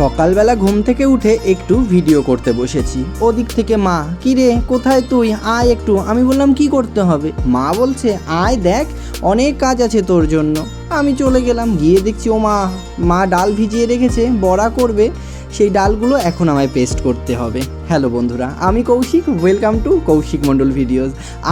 সকালবেলা ঘুম থেকে উঠে একটু ভিডিও করতে বসেছি। ওদিক থেকে মা কি রে কোথায় তুই? আয় একটু। আমি বললাম, কি করতে হবে? মা বলছে, আয় দেখ, অনেক কাজ আছে তোর জন্য। আমি চলে গেলাম, গিয়ে দেখছি, ও মা মা ডাল ভিজিয়ে রেখেছে, বড়া করবে। সেই ডালগুলো এখন আমায় পেস্ট করতে হবে। হ্যালো বন্ধুরা, আমি Koushik welcome to Koushik Mondal videos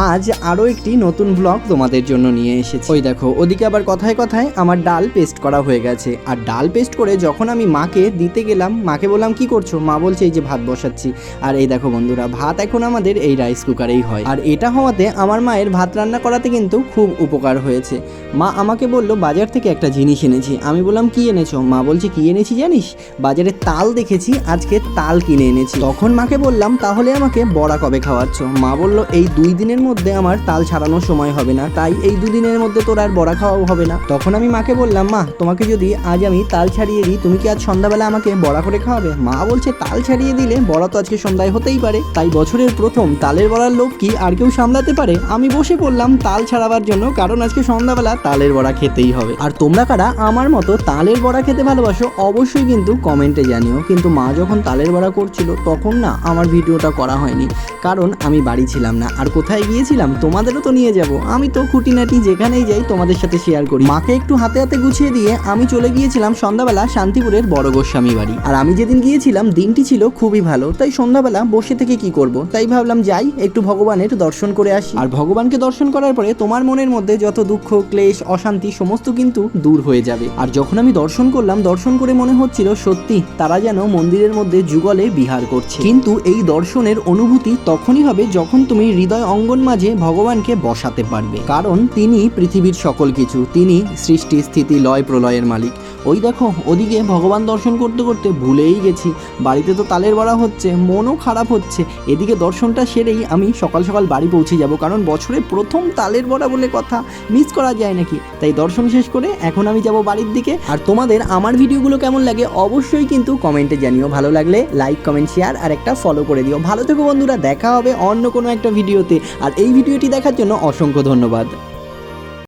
আজ আরও একটি নতুন ব্লগ তোমাদের জন্য নিয়ে এসেছি। ওই দেখো, ওদিকে আবার কথায় কথায় আমার ডাল পেস্ট করা হয়ে গেছে। আর ডাল পেস্ট করে যখন আমি মাকে দিতে গেলাম, মাকে বললাম, কি করছ? মা বলছে, এই যে ভাত বসাচ্ছি। আর এই দেখো বন্ধুরা, ভাত এখন আমাদের এই রাইস কুকারেই হয়। আর এটা হওয়াতে আমার মায়ের ভাত রান্না করাতে কিন্তু খুব উপকার হয়েছে। মা আমাকে বলল বাজার থেকে একটা জিনিস এনেছি। আমি বললাম, কি এনেছো? মা বলছে, কি এনেছি জানিস? বাজারে তাল দেখেছি, আজকে তাল কিনে এনেছি। তখন মাকে বললাম, তাহলে আমাকে বড়া কবে খাওয়াচ্ছ? মা বলল, এই দুই দিনের মধ্যে আমার তাল ছাড়ানোর সময় হবে না, তাই এই দুদিনের মধ্যে তোর আর বড়া খাওয়াও হবে না। তখন আমি মাকে বললাম, মা, তোমাকে যদি আজ আমি তাল ছাড়িয়ে দিই, তুমি কি আজ সন্ধ্যাবেলা আমাকে বড়া করে খাওয়াবে? মা বলছে, তাল ছাড়িয়ে দিলে বড়া তো আজকে সন্ধ্যায় হতেই পারে, তাই বছরের প্রথম তালের বড়ার লোভ কি আর কেউ সামলাতে পারে? আমি বসে পড়লাম তাল ছাড়াবার জন্য, কারণ আজকে সন্ধ্যাবেলা তালের বড়া খেতেই হবে। আর তোমরা কারা আমার মতো তালের বড়া খেতে ভালোবাসো অবশ্যই কিন্তু কমেন্টে জানিও। কিন্তু মা যখন তালের বড়া করছিল, তখন না আমার ভিডিওটা করা হয়নি। কারণ আমি বাড়ি ছিলাম না। আর কোথায় গিয়েছিলাম, তোমাদেরও তো নিয়ে যাব। আমি তো খুঁটিনাটি যেখানেই যাই, তোমাদের সাথে শেয়ার করি। মাকে একটু হাতে হাতে গুছিয়ে দিয়ে আমি চলে গিয়েছিলাম সন্ধ্যাবেলা শান্তিপুরের বড় গোস্বামী বাড়ি। আর আমি যেদিন গিয়েছিলাম, দিনটি ছিল খুবই ভালো। তাই সন্ধ্যাবেলা বসে থেকে কি করব? তাই ভাবলাম যাই, একটু ভগবানের দর্শন করে আসি। আর ভগবানকে দর্শন করার পরে তোমার মনের মধ্যে যত দুঃখ, ক্লেশ, অশান্তি সমস্ত কিন্তু দূর হয়ে যাবে। আর যখন আমি দর্শন করলাম, দর্শন করে মনে হচ্ছিল সত্যি তারা যেন মন্দিরের মধ্যে যুগলে বিহার করছে। কিন্তু এই দর্শনের অনুভূতি তখনই হবে যখন তুমি হৃদয় অঙ্গন মাঝে ভগবানকে বসাতে পারবে। কারণ তিনি পৃথিবীর সকল কিছু। তিনি সৃষ্টি, স্থিতি লয় প্রলয়ের মালিক। ওই দেখো, ওদিকে ভগবান দর্শন করতে করতে ভুলেই গেছি। বাড়িতে তো তালের বড়া হচ্ছে, মনও খারাপ হচ্ছে। এদিকে দর্শনটা সেরেই আমি সকাল সকাল বাড়ি পৌঁছে যাব, কারণ বছরে প্রথম তালের বড়া বলে কথা মিস করা যায় নাকি? তাই দর্শন শেষ করে এখন আমি যাব বাড়ির দিকে। আর তোমাদের আমার ভিডিওগুলো কেমন লাগে অবশ্যই কিন্তু কমেন্টে জানিও। ভালো লাগলে লাইক কমেন্ট শেয়ার আর একটা ফলো করে দিও। ভালো থেকো বন্ধুরা, দেখা হবে অন্য কোনো একটা ভিডিওতে। আর এই ভিডিওটি দেখার জন্য অসংখ্য ধন্যবাদ।